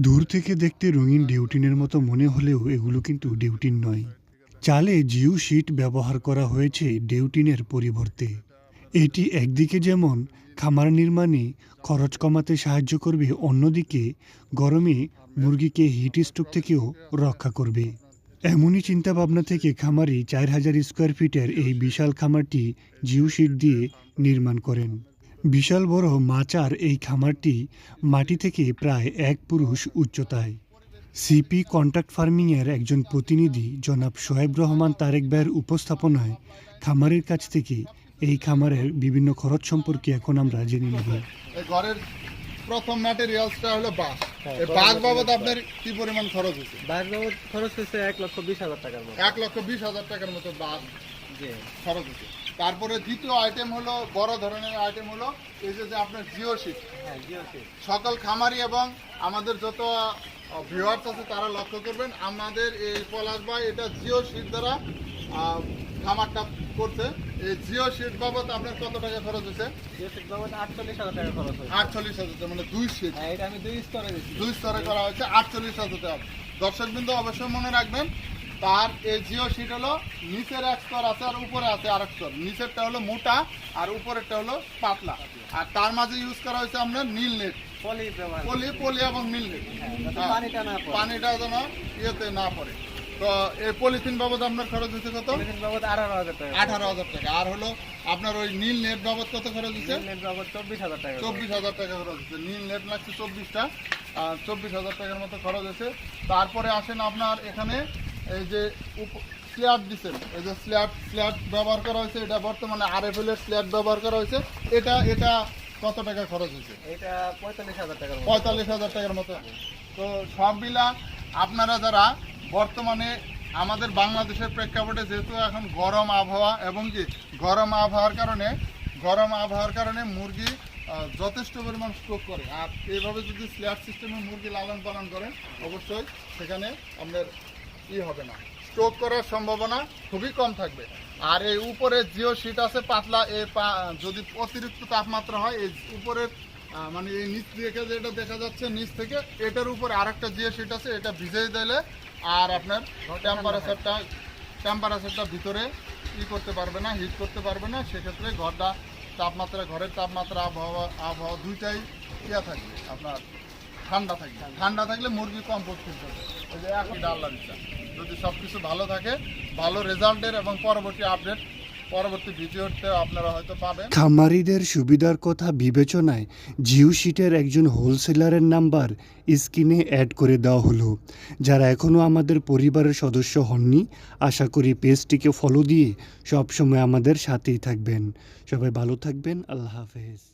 দূর থেকে দেখতে রঙিন ডিউটিনের মতো মনে হলেও এগুলো কিন্তু ডিউটিন নয়। চালে জিও শিট ব্যবহার করা হয়েছে ডিউটিনের পরিবর্তে। এটি একদিকে যেমন খামার নির্মাণে খরচ কমাতে সাহায্য করবে, অন্যদিকে গরমে মুরগিকে হিট স্ট্রোক থেকেও রক্ষা করবে। এমনই চিন্তাভাবনা থেকে খামারি চার হাজার স্কোয়ার ফিটের এই বিশাল খামারটি জিও শিট দিয়ে নির্মাণ করেন। বিশাল বড় মাচার এই খামারটি মাটি থেকে প্রায় এক পুরুষ উচ্চতায়। সিপি কন্ট্রাক্ট ফার্মিংয়ের একজন প্রতিনিধি জনাব সোহেব রহমান তারেক ভাইয়ের উপস্থাপনায় খামারের কাছ থেকে এই খামারের বিভিন্ন খরচ সম্পর্কে এখন আমরা জেনে নেব। ঘরের প্রথম ম্যাটেরিয়ালসটা হলো বাঁশ। হ্যাঁ, এই বাঁশ বাবদ আপনার কি পরিমাণ খরচ হয়েছে? বাস বাবদ খরচ হয়েছে এক লক্ষ বিশ হাজার টাকার মতো। এক লক্ষ বিশ হাজার টাকার মতো বাঁশ জি। খরচ হয়েছে। তারপরে দ্বিতীয় আইটেম হলো বড় ধরনের আইটেম হলো এই যে আপনার জিও শিট হ্যাঁ সকল খামারি এবং আমাদের যত ভিউয়ার্স আছে তারা লক্ষ্য করবেন আমাদের এই পলাশ ভাই এটা জিও শিট দ্বারা খামারটা করছে। এই জিও শিট বাবদ আপনার কত টাকা খরচ হয়েছে? জিও সিম বাবদ আটচল্লিশ হাজার টাকা খরচ হয়েছে। আটচল্লিশ হাজার টাকা, মানে দুই শিট হ্যাঁ এটা আমি দুই স্তরে দুই স্তরে করা হয়েছে আটচল্লিশ হাজার টাকা। দর্শকবৃন্দ অবশ্যই মনে রাখবেন তার এই জিও শিট হলো নিচের এক স্তর আছে আর উপরে আছে আরেক স্তর। নিচেরটা হলো মোটা আর উপরেরটা হলো পাতলা। আর তার মাঝে ইউজ করা হয়েছে আপনার নীল নেট পলি পলি এবং নীল নেট হ্যাঁ, হ্যাঁ। পানিটা না পড়ে। পানিটা যেন ইয়েতে না পড়ে। তো এই পলিথিন বাবদ আপনার খরচ হচ্ছে কত? বাবদ আঠারো হাজার টাকা। আর হলো আপনার ওই নীল নেট বাবদ কত খরচ হচ্ছে নেট বাবদ চব্বিশ হাজার টাকা চব্বিশ হাজার টাকা খরচ হচ্ছে নীল নেট লাগছে চব্বিশটা। আর চব্বিশ হাজার টাকার মতো খরচ হয়েছে। তারপরে আসেন আপনার এখানে এই যে স্ল্যাট দিচ্ছেন এই যে স্ল্যাট স্ল্যাট ব্যবহার করা হয়েছে এটা বর্তমানে আর এফ এল এর স্ল্যাট ব্যবহার করা হয়েছে। এটা এটা কত টাকা খরচ হয়েছে? এটা পঁয়তাল্লিশ হাজার টাকার পঁয়তাল্লিশ হাজার টাকার মতো। তো সব মিলা আপনারা যারা বর্তমানে আমাদের বাংলাদেশের প্রেক্ষাপটে যেহেতু এখন গরম আবহাওয়া এবং কি গরম আবহাওয়ার কারণে গরম আবহাওয়ার কারণে মুরগি যথেষ্ট পরিমাণ স্ট্রোক করে। আর এইভাবে যদি স্ল্যাব সিস্টেমে মুরগি লালন পালন করেন অবশ্যই সেখানে আপনার ই হবে না। স্ট্রোক করার সম্ভাবনা খুবই কম থাকবে। আর এই উপরে জিও শিট আছে, পাতলা এই পা- যদি অতিরিক্ত তাপমাত্রা হয়, এই উপরের মানে এই নিচ থেকে যেটা দেখা যাচ্ছে, নিচ থেকে, এটার উপরে আরেকটা জিও শিট আছে, এটা ভিজিয়ে দিলে আর আপনার টেম্পারেচারটা টেম্পারেচারটা ভিতরে ই করতে পারবে না হিট করতে পারবে না। সেক্ষেত্রে ঘরটা তাপমাত্রা, ঘরের তাপমাত্রা, আবহাওয়া আবহাওয়া দুইটাই ইয়া থাকবে, আপনার ঠান্ডা থাকবে। ঠান্ডা থাকলে মুরগি কম করবে ওই যে এখন আল্লাহ ইচ্ছা যদি সব কিছু ভালো থাকে, ভালো রেজাল্টের এবং পরবর্তী আপডেট, পরবর্তী আপনারা হয়তো পাবেন। খামারিদের সুবিধার কথা বিবেচনায় জিও শিটের একজন হোলসেলারের নাম্বার স্ক্রিনে অ্যাড করে দেওয়া হলো। যারা এখনও আমাদের পরিবারের সদস্য হননি, আশা করি পেজটিকে ফলো দিয়ে সবসময় আমাদের সাথেই থাকবেন। সবাই ভালো থাকবেন, আল্লাহ হাফেজ।